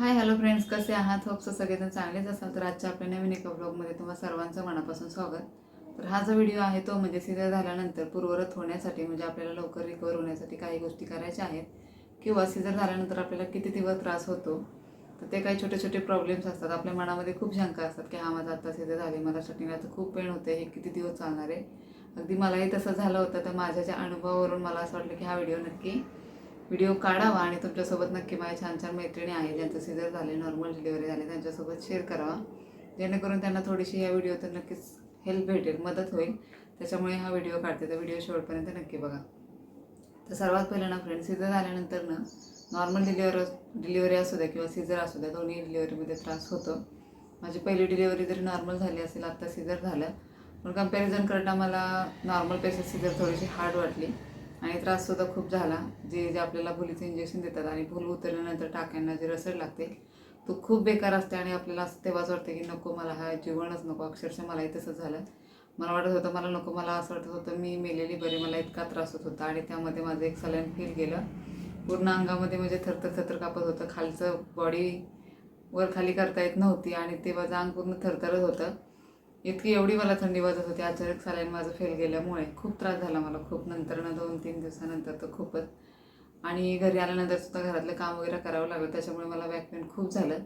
Hi hello friends कसे आहात? होपचं सगळेजण चांगलेच असाल. तर आजच्या आपल्या नवीन एका ब्लॉगमध्ये तुम्हा सर्वांचं मनापासून स्वागत. तर हा जो व्हिडिओ आहे तो म्हणजे सिजर झाल्यानंतर पूर्वरत होण्यासाठी म्हणजे आपल्याला लवकर रिकवर होण्यासाठी काही गोष्टी करायच्या आहेत. किंवा सिजर झाल्यानंतर आपल्याला किती दिवस त्रास होतो तर ते काही छोटे छोटे प्रॉब्लेम्स असतात. आपल्या मनामध्ये खूप शंका असतात की हा माझा आत्ता सिजर झाले मला स्टार्टिंगला तर खूप पेन होते हे किती दिवस चालणार आहे? अगदी मलाही तसं झालं होतं तर माझ्या ज्या अनुभवावरून मला असं वाटलं की हा व्हिडिओ नक्की व्हिडिओ काढावा आणि तुमच्यासोबत नक्की माझ्या छान छान मैत्रिणी आहेत ज्यांचं सिजर झाले नॉर्मल डिलिव्हरी झाले त्यांच्यासोबत शेअर करावा. जेणेकरून त्यांना थोडीशी या व्हिडिओतून नक्कीच हेल्प भेटेल मदत होईल. त्याच्यामुळे हा व्हिडिओ काढते. तर व्हिडिओ शेवटपर्यंत नक्की बघा. तर सर्वात पहिलं ना फ्रेंड सिजर झाल्यानंतर ना नॉर्मल डिलिव्हर डिलिव्हरी असू द्या किंवा सिजर असू द्या दोन्ही डिलिव्हरीमध्ये त्रास होतो. माझी पहिली डिलिव्हरी जरी नॉर्मल झाली असेल आत्ता सिजर झालं. पण कंपॅरिझन करता मला नॉर्मल नॉर्मलपेक्षा सिजर थोडीशी हार्ड वाटली. आणि त्राससुद्धा खूप झाला. जे जे आपल्याला भुलीचं इंजेक्शन देतात आणि भूल उतरल्यानंतर टाक्यांना जे रसड लागते तो खूप बेकार असते आणि आपल्याला असं तेव्हाच वाटतं की नको मला हा जीवनच नको. अक्षरशः मलाही तसंच झालं. मला वाटत होतं मला नको मला असं वाटत होतं मी मेलेली बरी मला इतका त्रास होत होता आणि त्यामध्ये माझं एक सलाईन फील गेलं. पूर्ण अंगामध्ये म्हणजे थरथर थरथर कापत होतं. खालचं बॉडी वर खाली करता येत नव्हती आणि ते माझं अंग पूर्ण थरथरत होतं. इतकी एवढी मला थंडी वाजत होती. अचानक सलाईन माझं फेल गेल्यामुळे खूप त्रास झाला मला. खूप नंतर ना दोन तीन दिवसानंतर तर खूपच. आणि घरी आल्यानंतर सुद्धा घरातलं काम वगैरे करावं लागलं. त्याच्यामुळे मला बॅक पेन खूप झालं.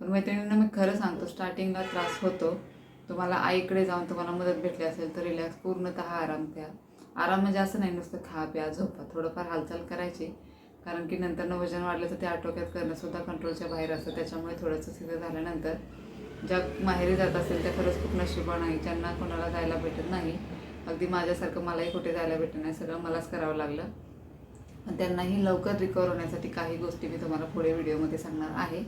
पण मैत्रिणींना मी खरं सांगतो स्टार्टिंगला त्रास होतो. तुम्हाला आईकडे जाऊन तुम्हाला मदत भेटली असेल तर रिलॅक्स पूर्णतः आराम घ्या आराम म्हणजे असं नाही नुसतं खा प्या झोपा. थोडंफार हालचाल करायची. कारण की नंतर वजन वाढलं तर ते आटोक्यात करणंसुद्धा कंट्रोलच्या बाहेर असतं. त्याच्यामुळे थोडंसं सिद्ध झाल्यानंतर ज्या माहेरी जात असेल त्या खरंच खूप नशिबान नाही ज्यांना कोणाला जायला भेटत नाही अगदी माझ्यासारखं मलाही कुठे जायला भेटत नाही. सगळं मलाच करावं लागलं. पण त्यांनाही लवकर रिकवर होण्यासाठी काही गोष्टी मी तुम्हाला पुढे व्हिडिओमध्ये सांगणार आहे.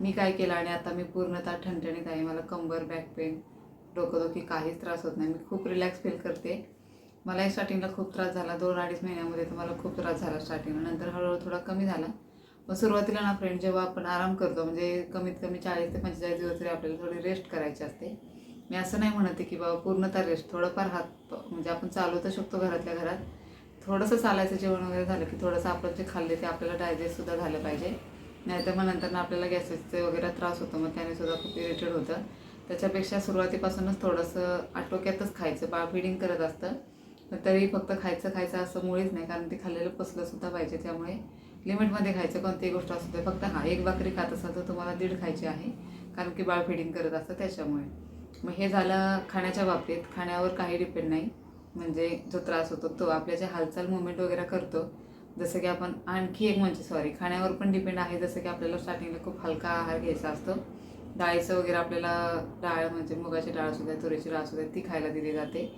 मी काय केलं आणि आता मी पूर्णतः ठणठणीत आहे. मला कंबर बॅक पेन डोकंदुखी काहीच त्रास होत नाही. मी खूप रिलॅक्स फील करते. मलाही स्टार्टिंगला खूप त्रास झाला. दोन अडीच महिन्यामध्ये तुम्हाला खूप त्रास झाला स्टार्टिंगला नंतर हळूहळू थोडा कमी झाला. पण सुरुवातीला ना फ्रेंड जेव्हा आपण आराम करतो म्हणजे कमीत कमी चाळीस ते पंचेचाळीस दिवस तरी आपल्याला थोडी रेस्ट करायची असते. मी असं नाही म्हणते की बाबा पूर्णतः रेस्ट थोडंफार हात म्हणजे आपण चालू तर शकतो घरातल्या घरात. थोडंसं चालायचं जेवण वगैरे झालं की थोडंसं आपण जे खाल्ले ते आपल्याला डायजेस्टसुद्धा झालं पाहिजे. नाहीतर मग नंतर आपल्याला गॅसेसचे वगैरे त्रास होतो मग त्याने सुद्धा खूप इरिटेड होतं. त्याच्यापेक्षा सुरुवातीपासूनच थोडंसं आटोक्यातच खायचं बा फिडिंग करत असतं. तरी फक्त खायचं खायचं असं मुळीच नाही कारण ते खाल्लेलं पसलंसुद्धा पाहिजे त्यामुळे. लिमिटमध्ये खायचं कोणतीही गोष्ट असू दे फक्त हा एक भाकरी खात असाल तर तुम्हाला दीड खायची आहे कारण की बाळ फिडिंग करत असतं त्याच्यामुळे. मग हे झालं खाण्याच्या बाबतीत. खाण्यावर काही डिपेंड नाही. म्हणजे जो त्रास होतो तो. आपल्या जे हालचाल मुवमेंट वगैरे करतो जसं की आपण आणखी एक म्हणजे सॉरी खाण्यावर पण डिपेंड आहे. जसं की आपल्याला स्टार्टिंगला खूप हलका आहार घ्यायचा असतो. डाळीचं वगैरे आपल्याला डाळ म्हणजे मुगाची डाळ असू द्या तुरीची डाळ असू द्या ती खायला दिली जाते.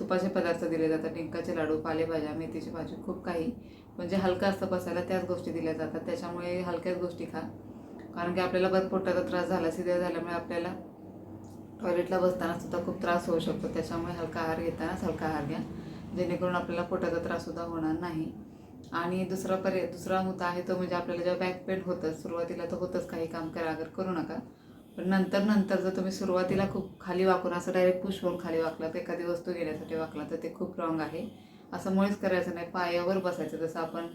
तुपाचे पदार्थ दिले जातात. डिंकाचे लाडू पालेभाज्या मेथीची भाजी खूप काही. म्हणजे हलका असतं बसायला त्याच गोष्टी दिल्या जातात. त्याच्यामुळे हलक्याच गोष्टी खा. कारण की आपल्याला बरं पोटाचा त्रास झाला सिद्ध झाल्यामुळे आपल्याला टॉयलेटला बसताना सुद्धा खूप त्रास होऊ शकतो. त्याच्यामुळे हलका आहार घेतानाच हलका आहार घ्या. जेणेकरून आपल्याला पोटाचा त्राससुद्धा होणार नाही. आणि दुसरा पर्याय दुसरा मुद्दा आहे तो म्हणजे आपल्याला जेव्हा बॅक पेन होतं सुरुवातीला तर होतंच काही काम करा अगर करू नका. पण नंतर नंतर जर तुम्ही सुरुवातीला खूप खाली वाकून असं डायरेक्ट पुश होऊन खाली वाकला तर एखादी वस्तू घेण्यासाठी वाकला तर ते खूप रॉंग आहे. असं मुळीच करायचं नाही. पायावर बसायचं जसं आपण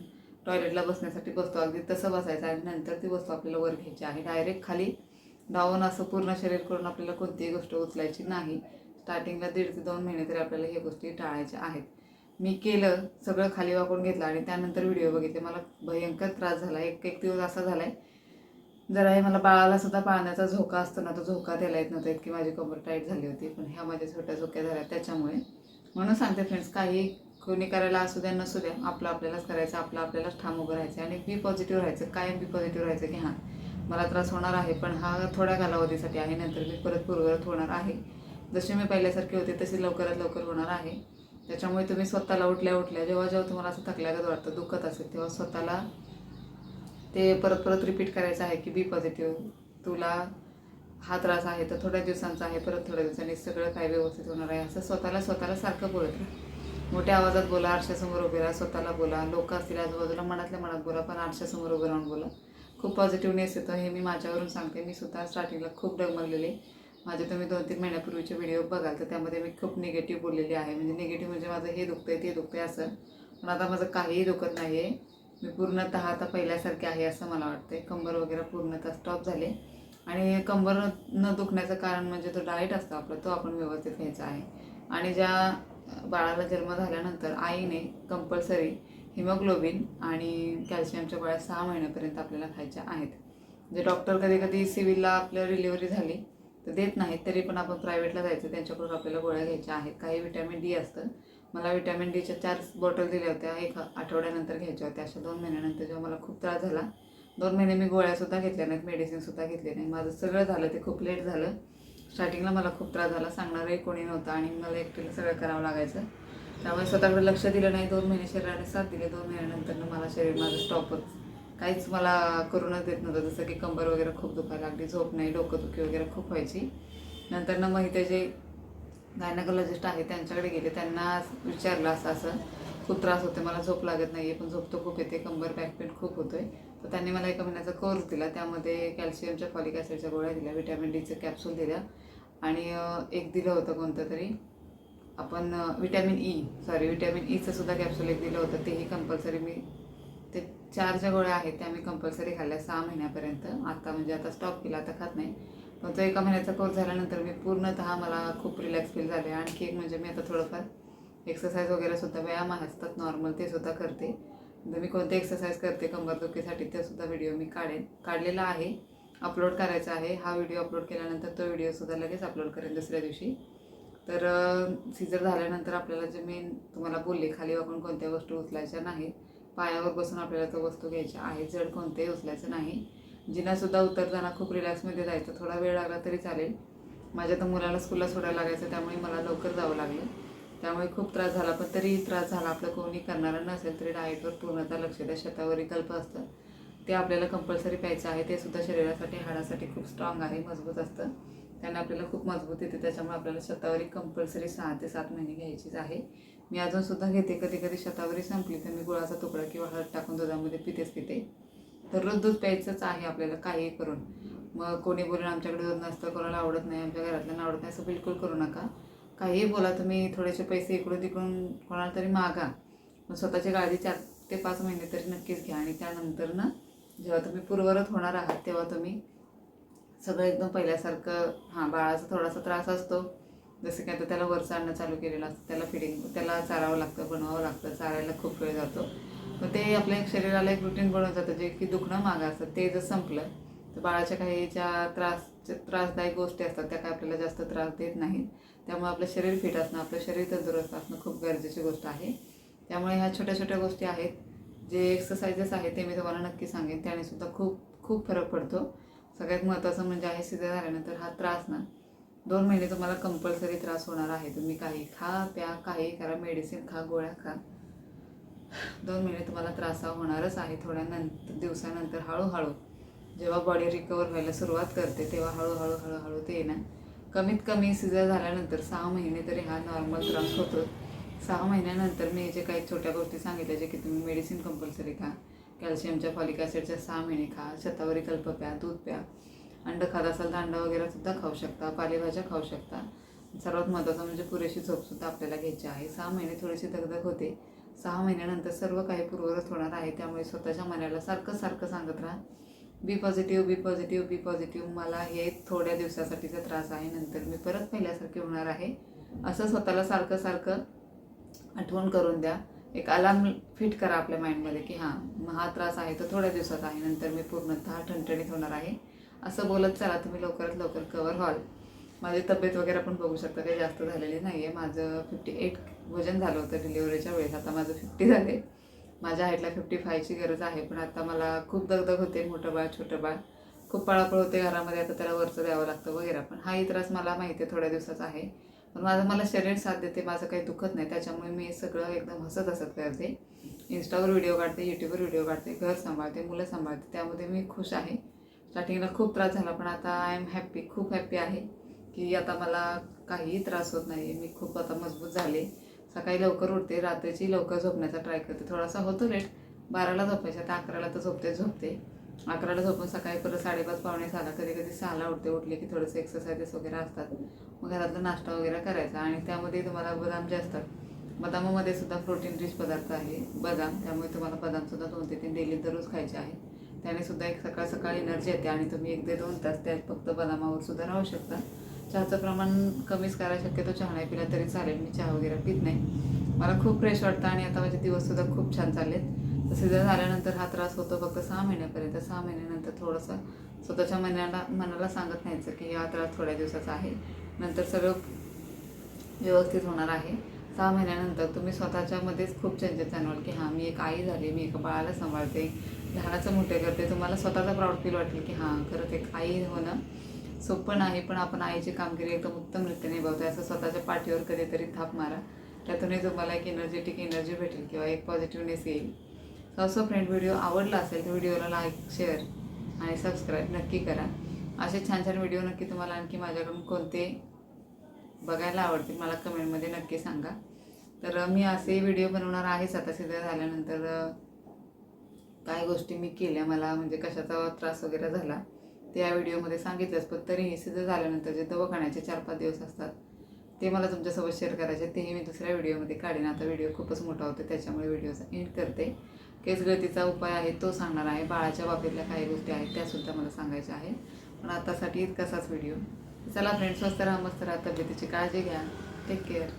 टॉयलेटला बसण्यासाठी बसतो. अगदी तसं बसायचं आणि नंतर ती वस्तू आपल्याला वर घ्यायची आहे. डायरेक्ट खाली धावून असं पूर्ण शरीर करून आपल्याला कोणतीही गोष्ट उचलायची नाही. स्टार्टिंगला दीड ते दोन महिने तरी आपल्याला ह्या गोष्टी टाळायच्या आहेत. मी केलं सगळं खाली वाकून घेतलं आणि त्यानंतर व्हिडिओ बघितले. मला भयंकर त्रास झाला. एक एक दिवस असा झाला आहे जरा हे मला बाळाला सुद्धा पाळण्याचा झोका असतो ना तो झोका द्यायला येत नव्हता. इतकी माझी कमर टाईट झाली होती. पण ह्या माझ्या छोट्या झोक्या झाल्या त्याच्यामुळे. म्हणून सांगते फ्रेंड्स काही कोणी करायला असू द्या नसू द्या आपलं आपल्यालाच करायचं आपलं आपल्यालाच ठाम उभं राहायचं आणि बी पॉझिटिव्ह राहायचं कायम बी पॉझिटिव्ह राहायचं की हां मला त्रास होणार आहे पण हा थोड्या कालावधीसाठी आहे नंतर मी परत पूर्वरत होणार आहे. जशी मी पहिल्यासारखी होते तशी लवकरात लवकर होणार आहे. त्याच्यामुळे तुम्ही स्वतःला उठल्या उठल्या जेव्हा जेव्हा तुम्हाला असं थकल्यागत वाटतं दुखत असेल तेव्हा स्वतःला ते परत परत रिपीट करायचं आहे की बी पॉझिटिव्ह. तुला हा त्रास आहे तर थोड्या दिवसांचा आहे परत थोड्या दिवसांनी सगळं काय व्यवस्थित होणार आहे असं स्वतःला स्वतःला सारखं बोलत राहा. मोठ्या आवाजात बोला आरशासमोर उभे राहा स्वतःला बोला लोक असतील आजूबाजूला मनातल्या मनात बोला पण आरशासमोर उभं राहून बोला. खूप पॉझिटिव्हनेस येतं हे मी माझ्यावरून सांगते. मी स्वतः स्टार्टिंगला खूप डगमगलेले माझे तुम्ही दोन तीन महिन्यापूर्वीचे व्हिडिओ बघाल तर त्यामध्ये मी खूप निगेटिव्ह बोललेली आहे. म्हणजे निगेटिव्ह म्हणजे माझं हे दुखतंय ते दुखतंय असं. पण आता माझं काहीही दुखत नाही आहे मी पूर्णतः आता पहिल्यासारखे आहे असं मला वाटतंय. कंबर वगैरे पूर्णतः स्टॉप झाले. आणि कंबर न दुखण्याचं कारण म्हणजे तो डाएट असतो आपला तो आपण व्यवस्थित घ्यायचा आहे. आणि ज्या बाळाला जन्म झाल्यानंतर आईने कंपल्सरी हिमोग्लोबिन आणि कॅल्शियमच्या गोळ्या सहा महिन्यापर्यंत आपल्याला खायच्या आहेत. जे डॉक्टर कधी कधी सिव्हिलला आपल्या डिलिव्हरी झाली तर देत नाहीत तरी पण आपण प्रायव्हेटला जायचं त्यांच्याकडून आपल्याला गोळ्या घ्यायच्या आहेत. काही विटॅमिन डी असतं. मला विटॅमिन डीच्या चार बॉटल दिल्या होत्या एक आठवड्यानंतर घ्यायच्या होत्या. अशा दोन महिन्यानंतर जेव्हा मला खूप त्रास झाला दोन महिने मी गोळ्यासुद्धा घेतल्या नाहीत मेडिसिनसुद्धा घेतले नाही. माझं सगळं झालं ते खूप लेट झालं. स्टार्टिंगला मला खूप त्रास झाला. सांगणारही कोणी नव्हतं आणि मला एकटीला सगळं करावं लागायचं. त्यामुळे स्वतःकडे लक्ष दिलं नाही. दोन महिने शरीराने साथ दिले. दोन महिन्यानंतर मला शरीर माझं स्टॉपच काहीच मला करूनच देत नव्हतं. जसं की कंबर वगैरे खूप दुखायला लागली. झोप नाही. डोकंदुखी वगैरे खूप व्हायची. नंतर ना मग इथे जे गायनाकोलॉजिस्ट आहे त्यांच्याकडे गेले. त्यांना विचारलं असं असं. खूप त्रास होते मला झोप लागत नाही आहे पण झोप तर खूप येते. कंबर बॅक पेन खूप होतोय. तर त्यांनी मला एका महिन्याचा कोर्स दिला. त्यामध्ये कॅल्शियमच्या फॉलिक ॲसिडच्या गोळ्या दिल्या विटॅमिन डीचं कॅप्सूल दिल्या आणि एक दिलं होतं कोणतं तरी. आपण विटॅमिन ई सॉरी विटॅमिन ईचं सुद्धा कॅप्सूल एक दिलं होतं. तेही कंपल्सरी मी ते चार ज्या गोळ्या आहेत त्या मी कंपल्सरी खाल्ल्या सहा महिन्यापर्यंत. आता म्हणजे आता स्टॉप केला आता खात नाही. पण तो एका महिन्याचा कोर्स झाल्यानंतर मी पूर्णतः मला खूप रिलॅक्स फील झाले. आणखी एक म्हणजे मी आता थोडंफार एक्सरसाइज वगैरे सुद्धा व्यायाम असतात नॉर्मल ते सुद्धा करते. जर मी कोणते एक्सरसाइज करते कंबरदुखीसाठी ते सुद्धा व्हिडिओ मी काढेन. काढलेला आहे. अपलोड करायचा आहे. हा व्हिडिओ अपलोड केल्यानंतर तो व्हिडिओसुद्धा लगेच अपलोड करेन दुसऱ्या दिवशी. तर सिजर झाल्यानंतर आपल्याला जे मी तुम्हाला बोलले खाली आपण कोणत्या वस्तू उचलायच्या नाहीत पायावर बसून आपल्याला तो वस्तू घ्यायच्या आहे जड कोणतेही उचलायचं नाही. जिनासुद्धा उतरताना खूप रिलॅक्समध्ये जायचं. थोडा वेळ लागला तरी चालेल. माझ्या तर मुलाला स्कूलला सोडायला लागायचं त्यामुळे मला लवकर जावं लागलं. त्यामुळे खूप त्रास झाला पण तरी त्रास झाला. आपलं कोणी करणारं नसेल तरी डाएटवर पूर्णतः लक्ष द्या. शेतावर विकल्प असतं. ते आपल्याला कंपल्सरी प्यायचं आहे ते सुद्धा शरीरासाठी हाडासाठी खूप स्ट्रॉंग आहे मजबूत असतं. त्याने आपल्याला खूप मजबूत येते. त्याच्यामुळे आपल्याला शतावरी कंपल्सरी सहा ते सात महिने घ्यायचीच आहे. मी अजूनसुद्धा घेते. कधी कधी शतावरी संपली तर मी गुळाचा तुकडा किंवा हळद टाकून दुधामध्ये पितेच पिते. तर रोज दूध प्यायचंच आहे आपल्याला काही करून. मग कोणी बोलून आमच्याकडे दूध नसतं कोणाला आवडत नाही आमच्या घरातल्यांना आवडत नाही असं बिलकुल करू नका. काहीही बोला तुम्ही थोडेसे पैसे इकडून तिकडून कोणाला तरी मागा. पण स्वतःची काळजी चार ते पाच महिने तरी नक्कीच घ्या. आणि त्यानंतर ना जेव्हा तुम्ही पूर्वरत होणार आहात तेव्हा तुम्ही सगळं एकदम पहिल्यासारखं हां बाळाचा थोडासा त्रास असतो. जसं की आता त्याला वरचं आणणं चालू केलेलं असतं त्याला फिडिंग त्याला चारावं लागतं बनवावं लागतं चारायला खूप वेळ जातो. मग ते आपल्या एक शरीराला एक रुटीन बनवून जातं जे की दुखणं मागं असतं ते जर संपलं तर बाळाच्या काही ज्या त्रास त्रासदायक गोष्टी असतात त्या काय आपल्याला जास्त त्रास देत नाहीत. त्यामुळे आपलं शरीर फिट असणं आपलं शरीर तंदुरुस्त असणं खूप गरजेची गोष्ट आहे. त्यामुळे ह्या छोट्या छोट्या गोष्टी आहेत. जे एक्सरसाइजेस आहेत ते मी तुम्हाला नक्की सांगेन. त्याने सुद्धा खूप खूप फरक पडतो. सगळ्यात महत्त्वाचं म्हणजे आहे सिद्ध झाल्यानंतर हा त्रास ना. दोन महिने तुम्हाला कंपल्सरी त्रास होणार आहे. तुम्ही काही खा प्या काही करा मेडिसिन खा गोळ्या खा. दोन महिने तुम्हाला त्रास होणारच आहे. थोड्या नंतर दिवसानंतर हळूहळू. जेव्हा बॉडी रिकवर व्हायला सुरुवात करते तेव्हा हळूहळू हळूहळू ते ना कमीत कमी सिजर झाल्यानंतर सहा महिने तरी हा नॉर्मल त्रास होतो सहा महिन्यानंतर मी जे काही छोट्या गोष्टी सांगितल्या जे की तुम्ही मेडिसिन कंपल्सरी खा कॅल्शियमच्या फॉलिक ॲसिडच्या सहा महिने खा शतावरी कल्प प्या दूध प्या अंड खात असाल तर अंडा वगैरे सुद्धा खाऊ शकता पालेभाज्या खाऊ शकता. सर्वात महत्त्वाचं म्हणजे पुरेशी झोपसुद्धा आपल्याला घ्यायची आहे. सहा महिने थोडीशी दगदग होते. सहा महिन्यानंतर सर्व काही पूर्वरत होणार आहे. त्यामुळे स्वतःच्या मनाला सारखं सारखं सांगत राहा. Be positive be positive be positive. मला हे थोड्या दिवसासाठीचा त्रास आहे. नंतर मी परत पहिल्यासारखे होणार आहे. असं स्वतःला सारखं सारखं आठवण करून द्या. एक अलार्म फिट करा आपल्या माइंडमध्ये की हां मग हा त्रास आहे तो थोड्या दिवसात आहे. नंतर मी पूर्णतः ठणठणीत होणार आहे. असं बोलत चला तुम्ही लवकरात लवकर कवर व्हाल माझी तब्येत वगैरे पण बघू शकता काही जास्त झालेली नाही आहे माझं फिफ्टी एट वजन झालं होतं डिलिव्हरीच्या वेळेस. आता माझं फिफ्टी झाले माझ्या हाईटला फिफ्टी फायची गरज आहे पण आता मला खूप दगदग होते मोठं बाळ छोटं बाळ. खूप पळापळ होते घरामध्ये आता त्याला वरचं द्यावं लागतं वगैरे. पण हाही त्रास मला माहिती आहे थोड्या दिवसाचा आहे. पण माझं मला शरीर साथ देते माझं काही दुखत नाही. त्याच्यामुळे मी सगळं एकदम हसत हसत करते. इंस्टावर व्हिडिओ काढते यूट्यूबवर व्हिडिओ काढते घर सांभाळते मुलं सांभाळते. त्यामध्ये मी खुश आहे. स्टार्टिंगला खूप त्रास झाला पण आता आय एम हॅप्पी खूप हॅप्पी आहे की आता मला काहीही त्रास होत नाही मी खूप आता मजबूत झाले. सकाळी लवकर उठते रात्रीची लवकर झोपण्याचा ट्राय करते. थोडासा होतो लेट बाराला झोपायच्या आता अकराला तर झोपते झोपते. अकराला झोपून सकाळी परत साडेपाच पावणे सहाला कधी कधी सहाला उठते. उठले की थोडेसे एक्सरसाइजेस वगैरे असतात. मग घरातला नाश्ता वगैरे करायचा. आणि त्यामध्ये तुम्हाला बदाम जे असतात बदामामध्ये सुद्धा प्रोटीन रिच पदार्थ आहे. बदाम त्यामुळे तुम्हाला बदामसुद्धा दोन ते तीन डेली दररोज खायचे आहे. त्याने सुद्धा एक सकाळ सकाळी एनर्जी येते. आणि तुम्ही एक ते दोन तास त्यात फक्त बदामावर सुद्धा राहू शकता. चहाचं प्रमाण कमीच करा शक्यतो चहा नाही पिला तरी चालेल मी चहा वगैरे पित नाही. मला खूप फ्रेश वाटतं आणि आता माझे दिवससुद्धा खूप छान चाललेत. जर झाल्यानंतर हा त्रास होतो फक्त सहा महिन्यापर्यंत. सहा महिन्यानंतर थोडंसं स्वतःच्या मनाला मनाला सांगत न्यायचं की हा त्रास थोड्या दिवसाचा आहे. नंतर सगळं व्यवस्थित होणार आहे. सहा महिन्यानंतर तुम्ही स्वतःच्यामध्येच खूप चेंजेस जाणवाल की हां मी एक आई झाली मी एका बाळाला सांभाळते लहानाचं मोठे करते. तुम्हाला स्वतःचा प्राऊड फील वाटेल की हां खरंच एक आई होणं सोपं नाही पण आपण आईची कामगिरी एकदम उत्तमरित्या निभावतो असं स्वतःच्या पाठीवर कधीतरी थाप मारा. त्यातूनही तुम्हाला एक एनर्जेटिक एनर्जी भेटेल किंवा एक पॉझिटिव्हनेस येईल. सो असं फ्रेंड व्हिडिओ आवडला असेल तर व्हिडिओला लाईक शेअर आणि सबस्क्राईब नक्की करा. असे छान छान व्हिडिओ नक्की तुम्हाला आणखी माझ्याकडून कोणते बघायला आवडतील मला कमेंटमध्ये नक्की सांगा. तर मी असे व्हिडिओ बनवणार आहेच आता सिद्ध झाल्यानंतर काही काय गोष्टी मी केल्या. मला म्हणजे कशाचा त्रास वगैरे झाला. ते या व्हिडिओमध्ये सांगितलंच पण तरीही सिद्ध झाल्यानंतर जे दवाखान्याचे चार पाच दिवस असतात ते मला तुमच्यासोबत शेअर करायचे. तेही मी दुसऱ्या व्हिडिओमध्ये काढेन. आता व्हिडिओ खूपच मोठा होतो त्याच्यामुळे व्हिडिओचा एंड करते. केसगळतीचा उपाय आहे तो सांगणार आहे. बाळाच्या बाबतीतल्या काही गोष्टी आहेत त्यासुद्धा मला सांगायच्या आहे. पण आतासाठी इतकासाच व्हिडिओ. चला फ्रेंड्स स्वस्त राहा मस्त राहा तब्येतीची काळजी घ्या. Take care